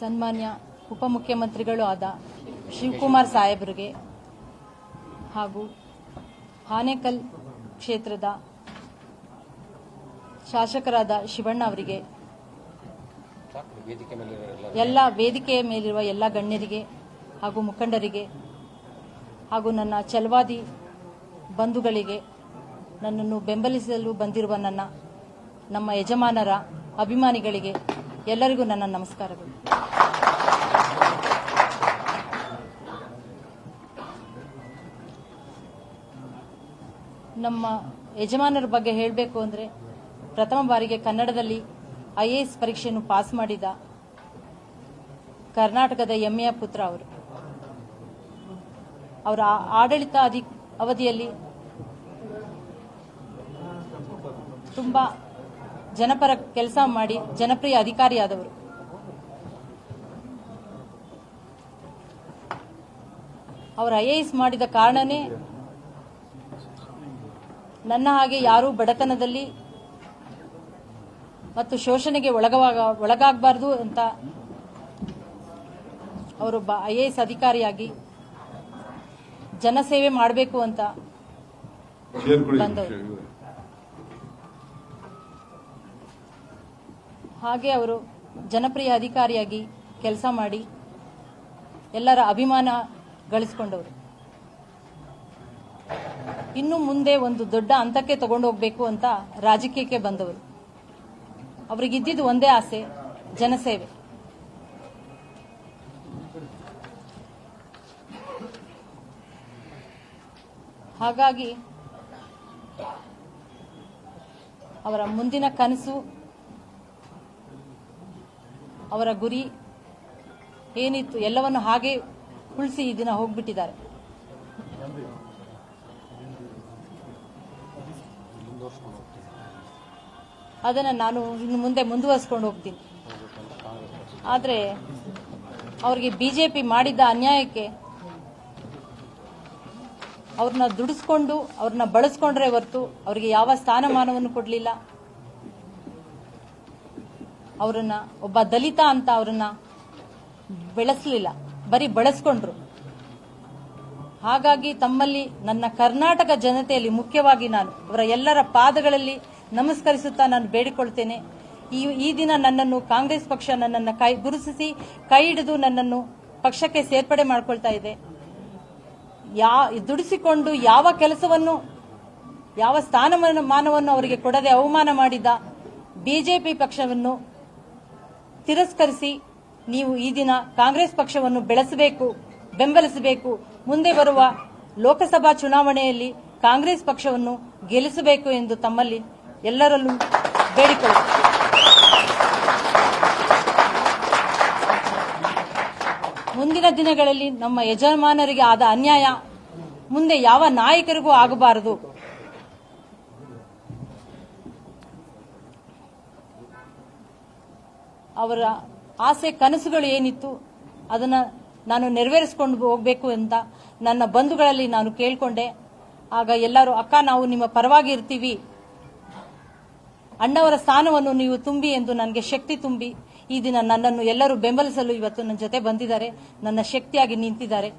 ಸನ್ಮಾನ್ಯ ಉಪಮುಖ್ಯಮಂತ್ರಿಗಳು ಆದ ಶಿವಕುಮಾರ್ ಸಾಹೇಬರಿಗೆ ಹಾಗೂ ಹಾನೇಕಲ್ ಕ್ಷೇತ್ರದ ಶಾಸಕರಾದ ಶಿವಣ್ಣ ಅವರಿಗೆ ಎಲ್ಲ ವೇದಿಕೆಯ ಮೇಲಿರುವ ಎಲ್ಲ ಗಣ್ಯರಿಗೆ ಹಾಗೂ ಮುಖಂಡರಿಗೆ ಹಾಗೂ ನನ್ನ ಛಲವಾದಿ ಬಂಧುಗಳಿಗೆ ನನ್ನನ್ನು ಬೆಂಬಲಿಸಲು ಬಂದಿರುವ ನನ್ನ ನಮ್ಮ ಯಜಮಾನರ ಅಭಿಮಾನಿಗಳಿಗೆ ಎಲ್ಲರಿಗೂ ನನ್ನ ನಮಸ್ಕಾರಗಳು. ನಮ್ಮ ಯಜಮಾನರ ಬಗ್ಗೆ ಹೇಳಬೇಕು ಅಂದರೆ, ಪ್ರಥಮ ಬಾರಿಗೆ ಕನ್ನಡದಲ್ಲಿ ಐ ಎ ಎಸ್ ಪರೀಕ್ಷೆಯನ್ನು ಪಾಸ್ ಮಾಡಿದ ಕರ್ನಾಟಕದ ಹೆಮ್ಮೆಯ ಪುತ್ರ ಅವರು. ಅವರ ಆಡಳಿತ ಅವಧಿಯಲ್ಲಿ ತುಂಬ ಜನಪರ ಕೆಲಸ ಮಾಡಿ ಜನಪ್ರಿಯ ಅಧಿಕಾರಿಯಾದವರು ಅವರು ಐ ಎಸ್ ಮಾಡಿದ ಕಾರಣನೇ ನನ್ನ ಹಾಗೆ ಯಾರು ಬಡತನದಲ್ಲಿ ಮತ್ತು ಶೋಷಣೆಗೆ ಒಳಗವಾಗ ಒಳಗಾಗಬಾರ್ದು ಅಂತ ಅವರು ಐ ಎ ಎಸ್ ಅಧಿಕಾರಿಯಾಗಿ ಜನಸೇವೆ ಮಾಡಬೇಕು ಅಂತ ಬಂದವರು. ಹಾಗೆ ಅವರು ಜನಪ್ರಿಯ ಅಧಿಕಾರಿಯಾಗಿ ಕೆಲಸ ಮಾಡಿ ಎಲ್ಲರ ಅಭಿಮಾನ ಗಳಿಸಿಕೊಂಡವರು. ಇನ್ನು ಮುಂದೆ ಒಂದು ದೊಡ್ಡ ಹಂತಕ್ಕೆ ತಗೊಂಡು ಹೋಗಬೇಕು ಅಂತ ರಾಜಕೀಯಕ್ಕೆ ಬಂದವರು. ಅವರಿಗಿದ್ದಿದ್ದು ಒಂದೇ ಆಸೆ, ಜನಸೇವೆ. ಹಾಗಾಗಿ ಅವರ ಮುಂದಿನ ಕನಸು ಅವರ ಗುರಿ ಏನಿತ್ತು ಎಲ್ಲವನ್ನು ಹಾಗೆ ಉಳಿಸಿ ಈ ದಿನ ಹೋಗ್ಬಿಟ್ಟಿದ್ದಾರೆ. ಅದನ್ನು ನಾನು ಇನ್ನು ಮುಂದೆ ಮುಂದುವರಿಸ್ಕೊಂಡು ಹೋಗ್ತೀನಿ. ಆದರೆ ಅವ್ರಿಗೆ ಬಿಜೆಪಿ ಮಾಡಿದ್ದ ಅನ್ಯಾಯಕ್ಕೆ ಅವ್ರನ್ನ ದುಡಿಸ್ಕೊಂಡು ಅವ್ರನ್ನ ಬಳಸ್ಕೊಂಡ್ರೆ ಹೊರತು ಅವರಿಗೆ ಯಾವ ಸ್ಥಾನಮಾನವನ್ನು ಕೊಡಲಿಲ್ಲ. ಅವರನ್ನ, ಒಬ್ಬ ದಲಿತ ಅಂತ ಅವರನ್ನ ಬೆಳೆಸಲಿಲ್ಲ. ಬರೀ ಬಳಸ್ಕೊಂಡ್ರು. ಹಾಗಾಗಿ ತಮ್ಮಲ್ಲಿ ನನ್ನ ಕರ್ನಾಟಕ ಜನತೆಯಲ್ಲಿ ಮುಖ್ಯವಾಗಿ ನಾನು ಅವರ ಎಲ್ಲರ ಪಾದಗಳಲ್ಲಿ ನಮಸ್ಕರಿಸುತ್ತಾ ನಾನು ಬೇಡಿಕೊಳ್ತೇನೆ. ಈ ಈ ದಿನ ನನ್ನನ್ನು ಕಾಂಗ್ರೆಸ್ ಪಕ್ಷ ನನ್ನನ್ನು ಕೈ ಗುರುತಿಸಿ, ಕೈ ಹಿಡಿದು ನನ್ನನ್ನು ಪಕ್ಷಕ್ಕೆ ಸೇರ್ಪಡೆ ಮಾಡಿಕೊಳ್ತಾ ಇದೆ. ಯಾ, ದುಡಿಸಿಕೊಂಡು ಯಾವ ಕೆಲಸವನ್ನು, ಯಾವ ಸ್ಥಾನಮಾನ ಮಾನವನ್ನು ಅವರಿಗೆ ಕೊಡದೆ ಅವಮಾನ ಮಾಡಿದ ಬಿಜೆಪಿ ಪಕ್ಷವನ್ನು ತಿರಸ್ಕರಿಸಿ ನೀವು ಈ ದಿನ ಕಾಂಗ್ರೆಸ್ ಪಕ್ಷವನ್ನು ಬೆಳೆಸಬೇಕು, ಬೆಂಬಲಿಸಬೇಕು, ಮುಂದೆ ಬರುವ ಲೋಕಸಭಾ ಚುನಾವಣೆಯಲ್ಲಿ ಕಾಂಗ್ರೆಸ್ ಪಕ್ಷವನ್ನು ಗೆಲ್ಲಿಸಬೇಕು ಎಂದು ತಮ್ಮಲ್ಲಿ ಎಲ್ಲರಲ್ಲೂ ಬೇಡಿಕೊಳ್ಳುತ್ತೇನೆ ಮುಂದಿನ ದಿನಗಳಲ್ಲಿ ನಮ್ಮ ಯಜಮಾನರಿಗೆ ಆದ ಅನ್ಯಾಯ, ಮುಂದೆ ಯಾವ ನಾಯಕರಿಗೂ ಆಗಬಾರದು. ಅವರ ಆಸೆ ಕನಸುಗಳು ಏನಿತ್ತು, ಅದನ್ನು ನಾನು ನೆರವೇರಿಸಿಕೊಂಡು ಹೋಗಬೇಕು ಅಂತ ನನ್ನ ಬಂಧುಗಳಲ್ಲಿ ನಾನು ಕೇಳಿಕೊಂಡೆ. ಆಗ ಎಲ್ಲರೂ, ಅಕ್ಕ, ನಾವು ನಿಮ್ಮ ಪರವಾಗಿ ಇರ್ತೀವಿ. ಅಣ್ಣವರ ಸ್ಥಾನವನ್ನು ನೀವು ತುಂಬಿ ಎಂದು ನನಗೆ ಶಕ್ತಿ ತುಂಬಿ. ಈ ದಿನ ನನ್ನನ್ನು ಎಲ್ಲರೂ ಬೆಂಬಲಿಸಲು ಇವತ್ತು ನನ್ನ ಜೊತೆ ಬಂದಿದ್ದಾರೆ. ನನ್ನ ಶಕ್ತಿಯಾಗಿ ನಿಂತಿದ್ದಾರೆ.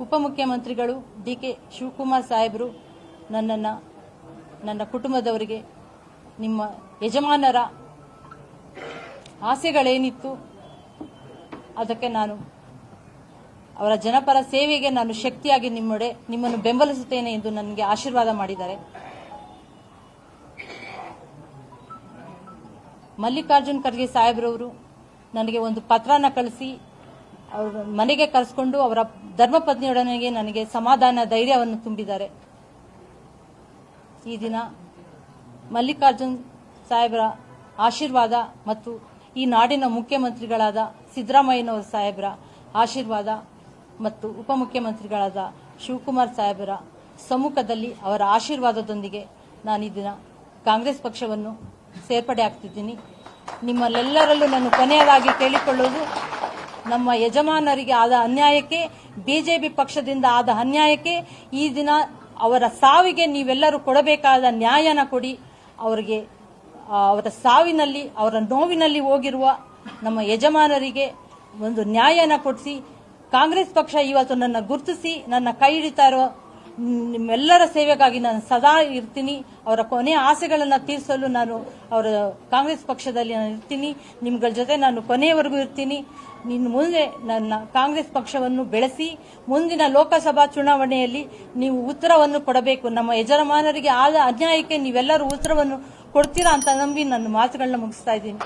ಉಪಮುಖ್ಯಮಂತ್ರಿಗಳು ಡಿ ಕೆ ಶಿವಕುಮಾರ್ ಸಾಹೇಬರು ನನ್ನನ್ನು, ನನ್ನ ಕುಟುಂಬದವರಿಗೆ ನಿಮ್ಮ ಯಜಮಾನರ ಆಸೆಗಳೇನಿತ್ತು, ಅದಕ್ಕೆ ನಾನು ಅವರ ಜನಪರ ಸೇವೆಗೆ ನಾನು ಶಕ್ತಿಯಾಗಿ ನಿಮ್ಮೊಡೆ, ನಿಮ್ಮನ್ನು ಬೆಂಬಲಿಸುತ್ತೇನೆ ಎಂದು ನನಗೆ ಆಶೀರ್ವಾದ ಮಾಡಿದ್ದಾರೆ. ಮಲ್ಲಿಕಾರ್ಜುನ್ ಖರ್ಗೆ ಸಾಹೇಬ್ರವರು ನನಗೆ ಒಂದು ಪತ್ರನ ಕಳಿಸಿ, ಅವರ ಮನೆಗೆ ಕರೆಸ್ಕೊಂಡು ಅವರ ಧರ್ಮಪತ್ನಿಯೊಡನೆಗೆ ನನಗೆ ಸಮಾಧಾನ ಧೈರ್ಯವನ್ನು ತುಂಬಿದ್ದಾರೆ. ಈ ದಿನ ಮಲ್ಲಿಕಾರ್ಜುನ್ ಸಾಹೇಬರ ಆಶೀರ್ವಾದ ಮತ್ತು ಈ ನಾಡಿನ ಮುಖ್ಯಮಂತ್ರಿಗಳಾದ ಸಿದ್ದರಾಮಯ್ಯನವರ ಸಾಹೇಬರ ಆಶೀರ್ವಾದ ಮತ್ತು ಉಪಮುಖ್ಯಮಂತ್ರಿಗಳಾದ ಶಿವಕುಮಾರ್ ಸಾಹೇಬರ ಸಮ್ಮುಖದಲ್ಲಿ ಅವರ ಆಶೀರ್ವಾದದೊಂದಿಗೆ ನಾನು ದಿನ ಕಾಂಗ್ರೆಸ್ ಪಕ್ಷವನ್ನು ಸೇರ್ಪಡೆ ಆಗ್ತಿದ್ದೀನಿ. ನಿಮ್ಮಲ್ಲೆಲ್ಲರಲ್ಲೂ ನಾನು ಕೊನೆಯದಾಗಿ ಕೇಳಿಕೊಳ್ಳುವುದು, ನಮ್ಮ ಯಜಮಾನರಿಗೆ ಆದ ಅನ್ಯಾಯಕ್ಕೆ, ಬಿಜೆಪಿ ಪಕ್ಷದಿಂದ ಆದ ಅನ್ಯಾಯಕ್ಕೆ ಈ ದಿನ ಅವರ ಸಾವಿಗೆ ನೀವೆಲ್ಲರೂ ಕೊಡಬೇಕಾದ ನ್ಯಾಯನ ಕೊಡಿ. ಅವರಿಗೆ ಅವರ ಸಾವಿನಲ್ಲಿ, ಅವರ ನೋವಿನಲ್ಲಿ ಹೋಗಿರುವ ನಮ್ಮ ಯಜಮಾನರಿಗೆ ಒಂದು ನ್ಯಾಯನ ಕೊಡಿಸಿ, ಕಾಂಗ್ರೆಸ್ ಪಕ್ಷ ಇವತ್ತು ನನ್ನ ಗುರುತಿಸಿ, ನನ್ನ ಕೈ ಹಿಡಿತಾ ಇರೋ ನಿಮ್ಮೆಲ್ಲರ ಸೇವೆಗಾಗಿ ನಾನು ಸದಾ ಇರ್ತೀನಿ. ಅವರ ಕೊನೆಯ ಆಸೆಗಳನ್ನು ತೀರಿಸಲು ನಾನು ಅವರ ಕಾಂಗ್ರೆಸ್ ಪಕ್ಷದಲ್ಲಿ ನಾನು ಇರ್ತೀನಿ. ನಿಮ್ಗಳ ಜೊತೆ ನಾನು ಕೊನೆಯವರೆಗೂ ಇರ್ತೀನಿ. ನಿನ್ನ ಮುಂದೆ ನನ್ನ ಕಾಂಗ್ರೆಸ್ ಪಕ್ಷವನ್ನು ಬೆಳೆಸಿ, ಮುಂದಿನ ಲೋಕಸಭಾ ಚುನಾವಣೆಯಲ್ಲಿ ನೀವು ಉತ್ತರವನ್ನು ಕೊಡಬೇಕು. ನಮ್ಮ ಯಜಮಾನರಿಗೆ ಆದ ಅನ್ಯಾಯಕ್ಕೆ ನೀವೆಲ್ಲರೂ ಉತ್ತರವನ್ನು ಕೊಡ್ತೀರಾ ಅಂತ ನಂಬಿ ನನ್ನ ಮಾತುಗಳನ್ನ ಮುಗಿಸ್ತಾ ಇದ್ದೀನಿ.